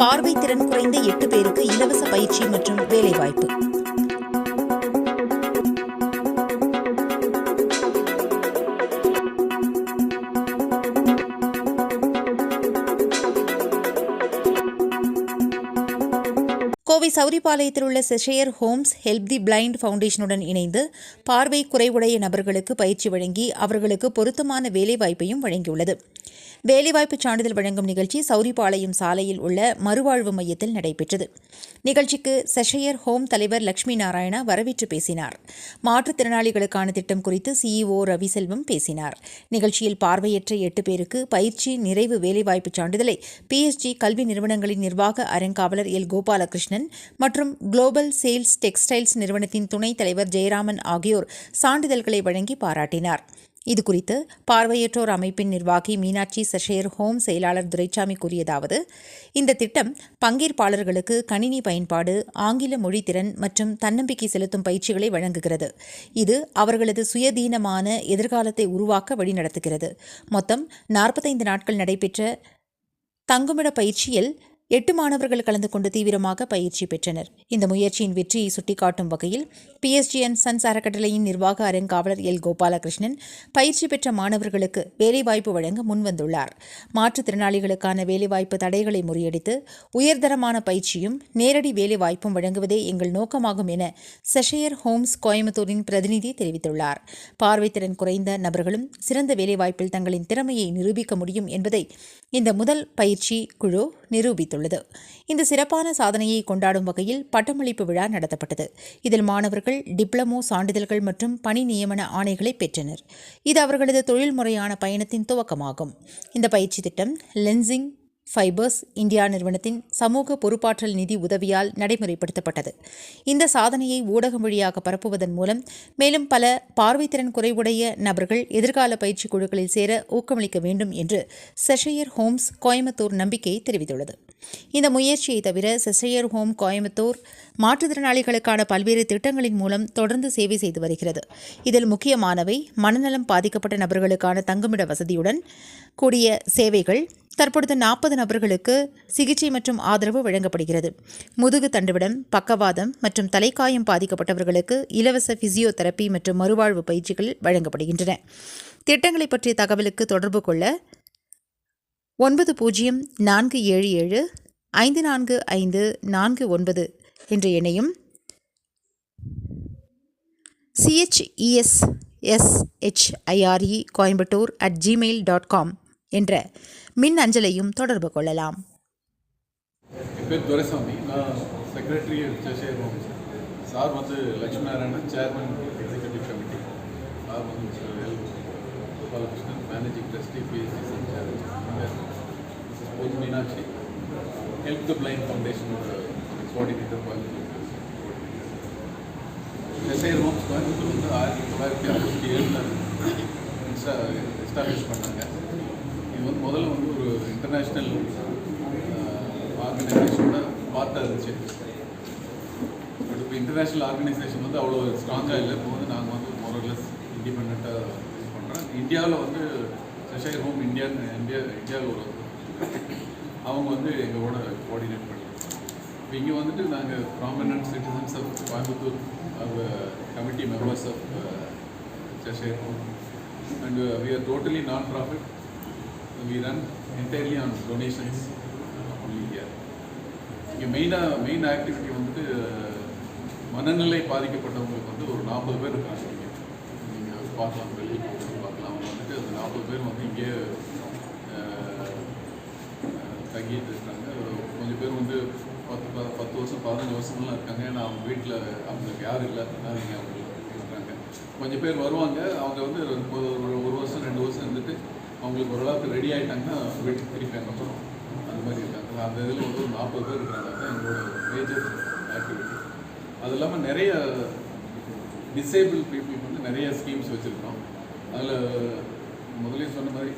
பார்வை திறன் குறைந்த எட்டு பேருக்கு இலவச பயிற்சி மற்றும் வேலைவாய்ப்பு. கோவை சௌரிபாளையத்தில் உள்ள Cheshire Homes help the blind ஃபவுண்டேஷனுடன் இணைந்து பார்வை குறைவுடைய நபர்களுக்கு பயிற்சி வழங்கி அவர்களுக்கு பொருத்தமான வேலைவாய்ப்பையும் வழங்கியுள்ளது. வேலைவாய்ப்பு சான்றிதழ் வழங்கும் நிகழ்ச்சி சௌரிபாளையம் சாலையில் உள்ள மறுவாழ்வு மையத்தில் நடைபெற்றது. நிகழ்ச்சிக்கு செஷையர் ஹோம் தலைவர் லட்சுமி நாராயணா வரவேற்று பேசினார். மாற்றுத்திறனாளிகளுக்கான திட்டம் குறித்து சிஇஓ ரவிசெல்வம் பேசினார். நிகழ்ச்சியில் பார்வையற்ற எட்டு பேருக்கு பயிற்சி நிறைவு வேலைவாய்ப்பு சான்றிதழை பிஎஸ்ஜி கல்வி நிறுவனங்களின் நிர்வாக அறங்காவலர் எல். கோபாலகிருஷ்ணன் மற்றும் குளோபல் சேல்ஸ் டெக்ஸ்டைல்ஸ் நிறுவனத்தின் துணைத் தலைவர் ஜெயராமன் ஆகியோர் சான்றிதழ்களை வழங்கி பாராட்டினார். இது குறித்து பார்வையற்றோர் அமைப்பின் நிர்வாகி மீனாட்சி சஷேர் ஹோம் செயலாளர் துரைச்சாமி கூறியதாவது இந்த திட்டம் பங்கேற்பாளர்களுக்கு கணினி பயன்பாடு ஆங்கில மொழி திறன் மற்றும் தன்னம்பிக்கை செலுத்தும் பயிற்சிகளை வழங்குகிறது. இது அவர்களது சுயதீனமான எதிர்காலத்தை உருவாக்க வழிநடத்துகிறது. மொத்தம் நாற்பத்தைந்து நாட்கள் நடைபெற்ற தங்குமிட பயிற்சியில் எட்டு மாணவர்கள் கலந்து கொண்டு தீவிரமாக பயிற்சி பெற்றனர். இந்த முயற்சியின் வெற்றியை சுட்டிக்காட்டும் வகையில் பிஎஸ்ஜிஎன் சன்ஸ் அறக்கட்டளையின் நிர்வாக அறங்காவலர் எல். கோபாலகிருஷ்ணன் பயிற்சி பெற்ற மாணவர்களுக்கு வேலைவாய்ப்பு வழங்க முன்வந்துள்ளார். மாற்றுத்திறனாளிகளுக்கான வேலைவாய்ப்பு தடைகளை முறியடித்து உயர்தரமான பயிற்சியும் நேரடி வேலைவாய்ப்பும் வழங்குவதே எங்கள் நோக்கமாகும் என செஷையர் ஹோம்ஸ் கோயம்புத்தூரின் பிரதிநிதி தெரிவித்துள்ளார். பார்வைத்திறன் குறைந்த நபர்களும் சிறந்த வேலைவாய்ப்பில் தங்களின் திறமையை நிரூபிக்க முடியும் என்பதை இந்த முதல் பயிற்சி குழு நிரூபித்துள்ளது. இந்த சிறப்பான சாதனையை கொண்டாடும் வகையில் பட்டமளிப்பு விழா நடத்தப்பட்டது. இதில் மாணவர்கள் டிப்ளமோ சான்றிதழ்கள் மற்றும் பணி நியமன ஆணைகளை பெற்றனர். இது அவர்களது தொழில்முறையான பயணத்தின் துவக்கமாகும். இந்த பயிற்சி திட்டம் லென்சிங் ஃபைபர்ஸ் இந்தியா நிறுவனத்தின் சமூக பொறுப்பாற்றல் நிதி உதவியால் நடைமுறைப்படுத்தப்பட்டது. இந்த சாதனையை ஊடகம் வழியாக பரப்புவதன் மூலம் மேலும் பல பார்வைத்திறன் குறைவுடைய நபர்கள் எதிர்கால பயிற்சி குழுக்களில் சேர ஊக்கமளிக்க வேண்டும் என்று செஷையர் ஹோம்ஸ் கோயம்புத்தூர் நம்பிக்கை தெரிவித்துள்ளது. இந்த முயற்சியை தவிர செஷையர் ஹோம் கோயம்புத்தூர் மாற்றுத்திறனாளிகளுக்கான பல்வேறு திட்டங்களின் மூலம் தொடர்ந்து சேவை செய்து வருகிறது. இதில் முக்கியமானவை மனநலம் பாதிக்கப்பட்ட நபர்களுக்கான தங்குமிட வசதியுடன் கூடிய சேவைகள் தற்பொழுது நாற்பது நபர்களுக்கு சிகிச்சை மற்றும் ஆதரவு வழங்கப்படுகிறது. முதுகு தண்டுவிடம் பக்கவாதம் மற்றும் தலைக்காயம் பாதிக்கப்பட்டவர்களுக்கு இலவச பிசியோதெரப்பி மற்றும் மறுவாழ்வு பயிற்சிகள் வழங்கப்படுகின்றன. திட்டங்களை பற்றிய தகவலுக்கு தொடர்பு கொள்ள ஒன்பது பூஜ்ஜியம் நான்கு ஏழு ஏழு ஐந்து நான்கு ஐந்து நான்கு ஒன்பது என்ற எண்ணையும் சிஹெச்இஎஸ்எஸ்ஹெச்ஐஆர்இ Coimbatore at Gmail dot com என்ற மின் அஞ்சலையும் தொடர்பு கொள்ளலாம். பேர் துரைசாமி. நான் செக்ரட்டரி செஷேர் சார் வந்து Lakshmi Narayanan chairman executive committee sir வந்து mister L Gopalakrishnan managing trustee BSc சென்சார் பொது Meenakshi help the blind ஃபவுண்டேஷனோட coordinator Coimbatore Cheshire Homes Coimbatore வந்து ஆயிரத்தி தொள்ளாயிரத்தி அறுபத்தி ஏழில் எஸ்டாப்ளிஷ் பண்ணாங்க. வந்து முதல்ல வந்து ஒரு இன்டர்நேஷ்னல் ஆர்கனைசேஷனோட பார்ட்டாக இருந்துச்சு. பட் இப்போ இன்டர்நேஷ்னல் ஆர்கனைசேஷன் வந்து அவ்வளோ ஸ்ட்ராங்காக இல்லை. இப்போ வந்து நாங்கள் வந்து மோரலஸ் இண்டிபெண்ட்டாக இது பண்ணுறோம் இந்தியாவில் வந்து செஷைர் ஹோம் இந்தியான்னு இந்தியா இந்தியாவில் ஒரு அவங்க வந்து எங்களோட கோஆர்டினேட் பண்ணுறோம் இப்போ இங்கே வந்துட்டு நாங்கள் prominent citizens of Coimbatore committee members of Cheshire Home and we are totally non profit we run entirely on donations only here. இங்கே மெயினாக மெயின் ஆக்டிவிட்டி வந்துட்டு மனநிலை பாதிக்கப்பட்டவங்களுக்கு வந்து ஒரு நாற்பது பேர் இருக்காங்க. இங்கே நீங்கள் பார்க்கலாம் வெளியே போகும்போது பார்க்கலாம். அவங்க வந்துட்டு அந்த நாற்பது பேர் வந்து இங்கே தங்கிட்டு இருக்காங்க. கொஞ்சம் பேர் வந்து பத்து ப- பத்து வருஷம் பதினஞ்சு வருஷம்லாம் இருக்காங்க. ஏன்னா அவங்க வீட்டில் அவங்களுக்கு யாரும் இல்லை. அவங்க இருக்காங்க. கொஞ்சம் பேர் வருவாங்க. அவங்க வந்து ஒரு- ஒரு வருஷம் ரெண்டு வருஷம் இருந்துட்டு அவங்களுக்கு ஓரளவுக்கு ரெடி ஆகிட்டாங்கன்னா வீட்டுக்கு திருப்பி அங்கே போகிறோம் அந்த மாதிரி இருக்காங்க. அந்த இதில் வந்து ஒரு நாற்பது பேர் இருக்காங்க. அதுதான் எங்களோட மேஜர் ஆக்டிவிட்டி அது இல்லாமல் நிறைய டிசேபிள் பீப்புளுக்கு வந்து நிறைய ஸ்கீம்ஸ் வச்சுருக்கோம். அதில் முதலே சொன்ன மாதிரி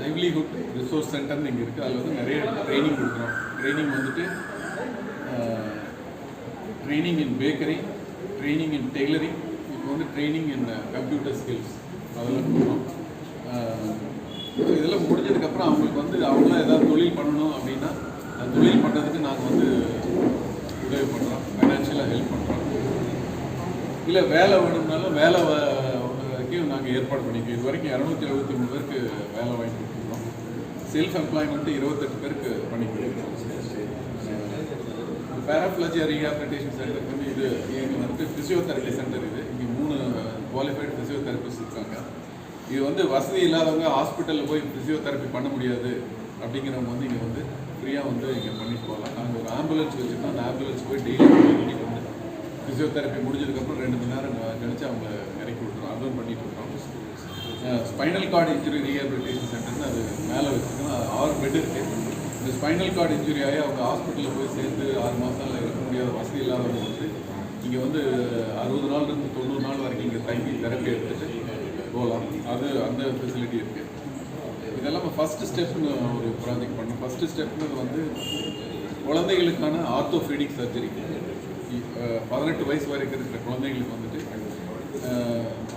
லைவ்லிஹுட் ரிசோர்ஸ் சென்டர்னு இங்கே இருக்குது அதில் வந்து நிறைய ட்ரைனிங் கொடுக்குறோம். ட்ரைனிங் வந்துட்டு training in bakery training in tailoring இப்போ வந்து ட்ரைனிங் இன் கம்ப்யூட்டர் ஸ்கில்ஸ் அதெல்லாம் கொடுக்குறோம். அதுக்கப்புறம் அவங்களுக்கு வந்து அவங்களாம் ஏதாவது தொழில் பண்ணணும் அப்படின்னா அந்த தொழில் பண்ணுறதுக்கு நாங்கள் வந்து உதவி பண்ணுறோம் ஃபைனான்ஷியலாக ஹெல்ப் பண்ணுறோம் இல்லை வேலை வேணும்னாலும் வேலை நாங்கள் ஏற்பாடு பண்ணிக்கோம் இது வரைக்கும் இரநூத்தி எழுபத்தி மூணு பேருக்கு வேலை வாங்கி கொடுத்துருக்கோம். செல்ஃப் எம்ப்ளாய்மெண்ட்டு இருபத்தெட்டு பேருக்கு பண்ணி கொடுத்துருக்கோம் பேராப்ளஜி ரீஹாபிலிட்டேஷன் சென்டருக்கு வந்து இது எங்களுக்கு வந்து ஃபிசியோதெரப்பி சென்டர் இது. இங்கே மூணு குவாலிஃபைடு ஃபிசியோதெரபிஸ்ட் இது வந்து வசதி இல்லாதவங்க ஹாஸ்பிட்டலில் போய் ஃபிசியோதெரப்பி பண்ண முடியாது. அப்படிங்கிறவங்க வந்து இங்கே வந்து ஃப்ரீயாக வந்து இங்கே பண்ணிட்டு போகலாம். நாங்கள் ஒரு ஆம்புலன்ஸ் வச்சுருக்கோம். அந்த ஆம்புலன்ஸ் போய் டெய்லி வந்து ஃபிசியோதெரப்பி முடிஞ்சதுக்கப்புறம் ரெண்டு மணி நேரம் கழிச்சு அவங்க இறக்கி விட்ருவோம் அதுவும் பண்ணிட்டு இருக்கோம் ஸ்பைனல் கார்டு இன்ஜுரி ரீஹாபிலிட்டேஷன் சென்டர்னு அது மேலே வச்சுருக்கோம். ஆறு பெட் இருக்குது இந்த ஸ்பைனல் கார்டு இன்ஜுரி ஆகி அவங்க ஹாஸ்பிட்டலில் போய் சேர்ந்து ஆறு மாதம் இருக்க முடியாத வசதி இல்லாதவங்க வந்து இங்கே வந்து அறுபது நாள்லேருந்து தொண்ணூறு நாள் வரைக்கும் இங்கே தங்கி தெரப்பி எடுத்துகிட்டு போகலாம். அது அந்த ஃபெசிலிட்டி இருக்குது இதெல்லாம் ஃபஸ்ட்டு ஸ்டெப்னு ஒரு ப்ராஜெக்ட் பண்ணோம். ஃபஸ்ட்டு ஸ்டெப்னு வந்து குழந்தைகளுக்கான ஆர்த்தோஃபீடிக் சர்ஜரி பதினெட்டு வயசு வரைக்கும் இருக்கிற குழந்தைகளுக்கு வந்துட்டு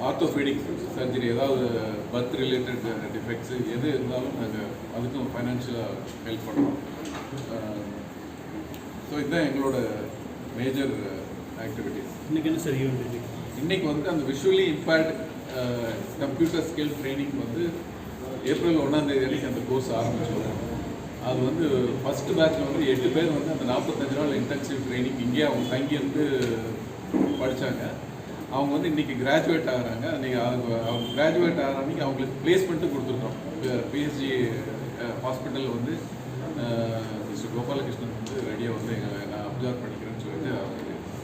ஆர்த்தோபீடிக் சர்ஜரி ஏதாவது பர்த் ரிலேட்டட் டிஃபெக்ட்ஸு எது இருந்தாலும் நாங்கள் அதுக்கும் ஃபைனான்ஷியலாக ஹெல்ப் பண்ணுறோம் ஸோ இதுதான் எங்களோட மேஜர் ஆக்டிவிட்டீஸ் இன்னைக்கு என்ன சார் ஈவெண்ட் இன்னைக்கு? இன்னைக்கு வந்து அந்த visually impaired computer skill training வந்து ஏப்ரல் ஒன்றாந்தேதி அந்த கோர்ஸ் ஆரம்பிச்சோம் அது வந்து ஃபஸ்ட்டு பேட்சில் வந்து எட்டு பேர் வந்து அந்த நாற்பத்தஞ்சு நாள் இன்டென்சிவ் ட்ரைனிங் இங்கேயே அவங்க தங்கியிருந்து படித்தாங்க அவங்க வந்து இன்னைக்கு கிராஜுவேட் ஆகிறாங்க. அன்றைக்கி அவங்க அவங்க கிராஜுவேட் ஆகிற அன்னைக்கு அவங்களுக்கு பிளேஸ்மெண்ட்டும் கொடுத்துருக்கோம். பிஹெச்டி ஹாஸ்பிட்டல் வந்து மிஸ்டர் கோபாலகிருஷ்ணன் வந்து ரெடியாக வந்து எங்களை நான் அப்சர்வ் பண்ணிக்கிறேன்னு சொல்லிட்டு அவங்க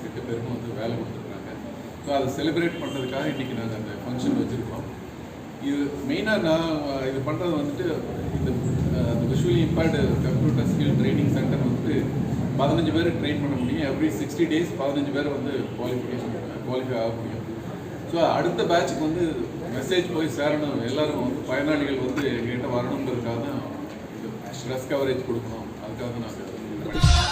எட்டு பேருக்கும் வந்து வேலை கொடுத்துருக்கோம். ஸோ அதை செலிப்ரேட் பண்ணுறதுக்காக இன்றைக்கி நாங்கள் அந்த ஃபங்க்ஷன் வச்சுருக்கோம். இது மெயினாக நான் இது பண்ணுறது வந்துட்டு இந்த visually impaired computer skill training centre வந்துட்டு பதினஞ்சு பேர் ட்ரெயின் பண்ண முடியும். எவ்ரி சிக்ஸ்டி டேஸ் பதினஞ்சு பேர் வந்து குவாலிஃபிகேஷன் குவாலிஃபை ஆக முடியும். ஸோ அடுத்த பேட்சுக்கு வந்து மெசேஜ் போய் சேரணும். எல்லோரும் வந்து பயனாளிகள் வந்து எங்ககிட்ட வரணுங்கிறதுக்காக தான் ஸ்ட்ரெஸ் கவரேஜ் கொடுக்கணும். அதுக்காக நான் நாங்கள்